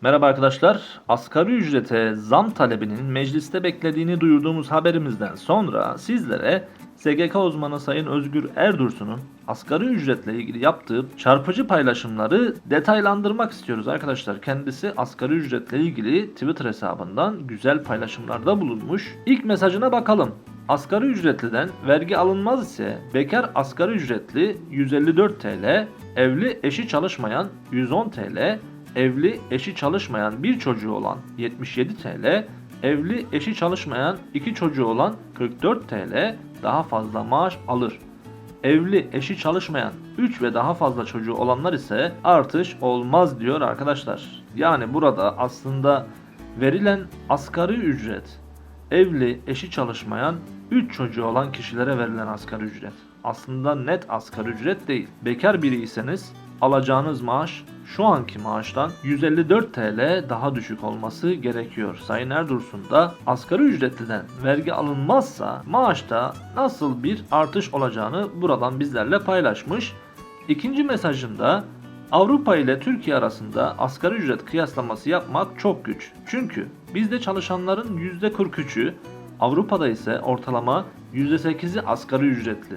Merhaba arkadaşlar. Asgari ücrete zam talebinin mecliste beklediğini duyurduğumuz haberimizden sonra sizlere SGK uzmanı Sayın Özgür Erdursun'un asgari ücretle ilgili yaptığı çarpıcı paylaşımları detaylandırmak istiyoruz arkadaşlar. Kendisi asgari ücretle ilgili Twitter hesabından güzel paylaşımlarda bulunmuş. İlk mesajına bakalım. Asgari ücretliden vergi alınmaz ise bekar asgari ücretli 154 TL, evli eşi çalışmayan 110 TL, evli eşi çalışmayan bir çocuğu olan 77 TL, evli eşi çalışmayan iki çocuğu olan 44 TL daha fazla maaş alır. Evli eşi çalışmayan 3 ve daha fazla çocuğu olanlar ise artış olmaz diyor arkadaşlar. Yani burada aslında verilen asgari ücret evli eşi çalışmayan 3 çocuğu olan kişilere verilen asgari ücret. Aslında net asgari ücret değil. Bekar biriyseniz alacağınız maaş şu anki maaştan 154 TL daha düşük olması gerekiyor. Sayın Erdursun da asgari ücretliden vergi alınmazsa maaşta nasıl bir artış olacağını buradan bizlerle paylaşmış. İkinci mesajında Avrupa ile Türkiye arasında asgari ücret kıyaslaması yapmak çok güç. Çünkü bizde çalışanların %43'ü, Avrupa'da ise ortalama %8'i asgari ücretli.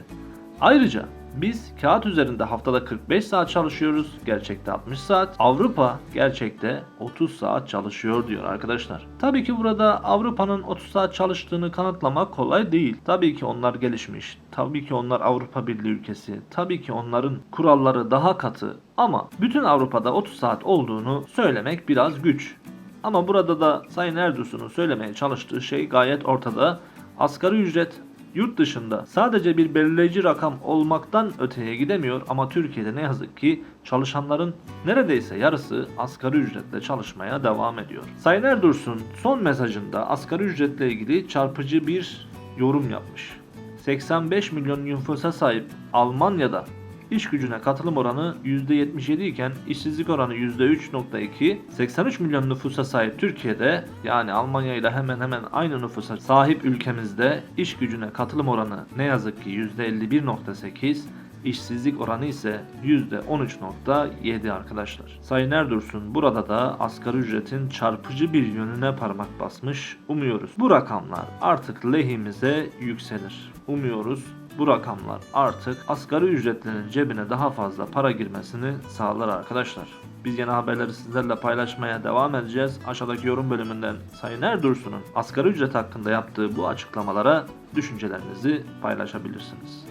Ayrıca biz kağıt üzerinde haftada 45 saat çalışıyoruz, gerçekte 60 saat. Avrupa gerçekte 30 saat çalışıyor diyor arkadaşlar. Tabii ki burada Avrupa'nın 30 saat çalıştığını kanıtlamak kolay değil. Tabii ki onlar gelişmiş. Tabii ki onlar Avrupa Birliği ülkesi. Tabii ki onların kuralları daha katı. Ama bütün Avrupa'da 30 saat olduğunu söylemek biraz güç. Ama burada da Sayın Erdoğan'ın söylemeye çalıştığı şey gayet ortada. Asgari ücret yurt dışında sadece bir belirleyici rakam olmaktan öteye gidemiyor ama Türkiye'de ne yazık ki çalışanların neredeyse yarısı asgari ücretle çalışmaya devam ediyor. Sayın Erdoğan son mesajında asgari ücretle ilgili çarpıcı bir yorum yapmış. 85 milyon nüfusa sahip Almanya'da İş gücüne katılım oranı %77 iken işsizlik oranı %3.2. 83 milyon nüfusa sahip Türkiye'de yani Almanya ile hemen hemen aynı nüfusa sahip ülkemizde iş gücüne katılım oranı ne yazık ki %51.8. İşsizlik oranı ise %13.7 arkadaşlar. Sayın Erdoğan burada da asgari ücretin çarpıcı bir yönüne parmak basmış. Umuyoruz bu rakamlar artık lehimize yükselir. Umuyoruz bu rakamlar artık asgari ücretlinin cebine daha fazla para girmesini sağlar arkadaşlar. Biz yeni haberleri sizlerle paylaşmaya devam edeceğiz. Aşağıdaki yorum bölümünden Sayın Erdoğan'ın asgari ücret hakkında yaptığı bu açıklamalara düşüncelerinizi paylaşabilirsiniz.